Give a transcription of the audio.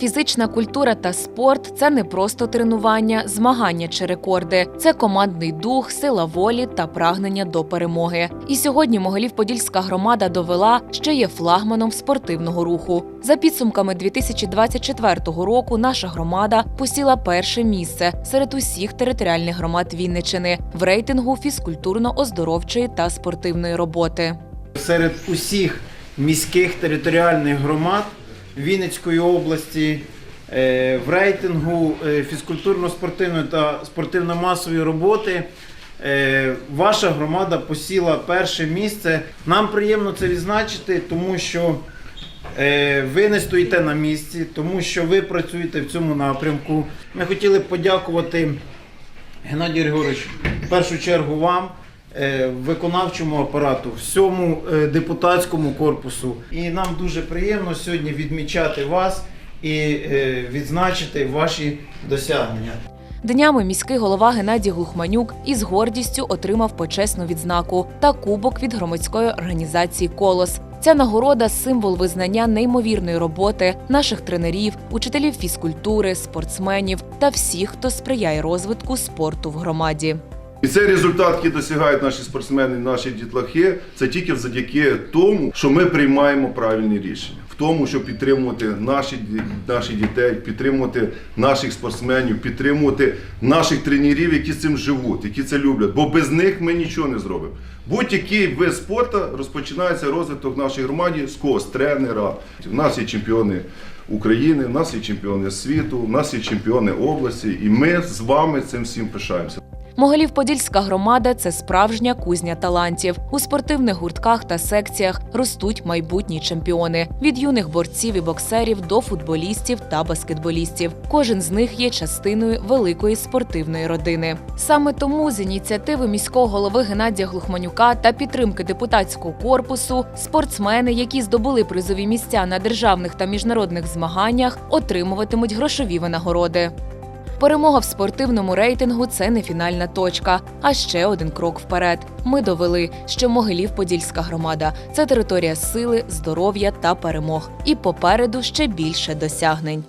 Фізична культура та спорт це не просто тренування, змагання чи рекорди. Це командний дух, сила волі та прагнення до перемоги. І сьогодні Могилів-Подільська громада довела, що є флагманом спортивного руху. За підсумками 2024 року наша громада посіла перше місце серед усіх територіальних громад Вінничини в рейтингу фізкультурно-оздоровчої та спортивної роботи. Серед усіх міських територіальних громад Вінницької області е, в рейтингу е, фізкультурно-спортивної та спортивно-масової роботи е, ваша громада посіла перше місце. Нам приємно це відзначити, тому що ви не стоїте на місці, тому що ви працюєте в цьому напрямку. Ми хотіли подякувати Геннадій Григорович, в першу чергу вам, виконавчому апарату, всьому е, депутатському корпусу. І нам дуже приємно сьогодні відмічати вас і е, відзначити ваші досягнення. Днями міський голова Геннадій Глухманюк із гордістю отримав почесну відзнаку та кубок від громадської організації Колос. Ця нагорода символ визнання неймовірної роботи наших тренерів, учителів фізкультури, спортсменів та всіх, хто сприяє розвитку спорту в громаді. І цей результат, який досягають наші спортсмени, наші дітлахи, це тільки завдяки тому, що ми приймаємо правильні рішення. В тому, щоб підтримувати наші, наших дітей, підтримувати наших спортсменів, підтримувати наших тренерів, які з цим живуть, які це люблять. Бо без них ми нічого не зробимо. Будь-який вид спорту розпочинається розвиток в нашій громаді з кого? З тренера. У нас є чемпіони України, у нас є чемпіони світу, у нас є чемпіони області, і ми з вами цим всім пишаємося. Могилів-Подільська громада це справжня кузня талантів. У спортивних гуртках та секціях ростуть майбутні чемпіони від юних борців і боксерів до футболістів та баскетболістів. Кожен з них є частиною великої спортивної родини. Саме тому з ініціативи міського голови Геннадія Глухманюка та підтримки депутатського корпусу спортсмени, які здобули призові місця на державних та міжнародних змаганнях, отримуватимуть грошові винагороди. Перемога в спортивному рейтингу це не фінальна точка, а ще один крок вперед. Ми довели, що Могилів-Подільська громада це територія сили, здоров'я та перемог. І попереду ще більше досягнень.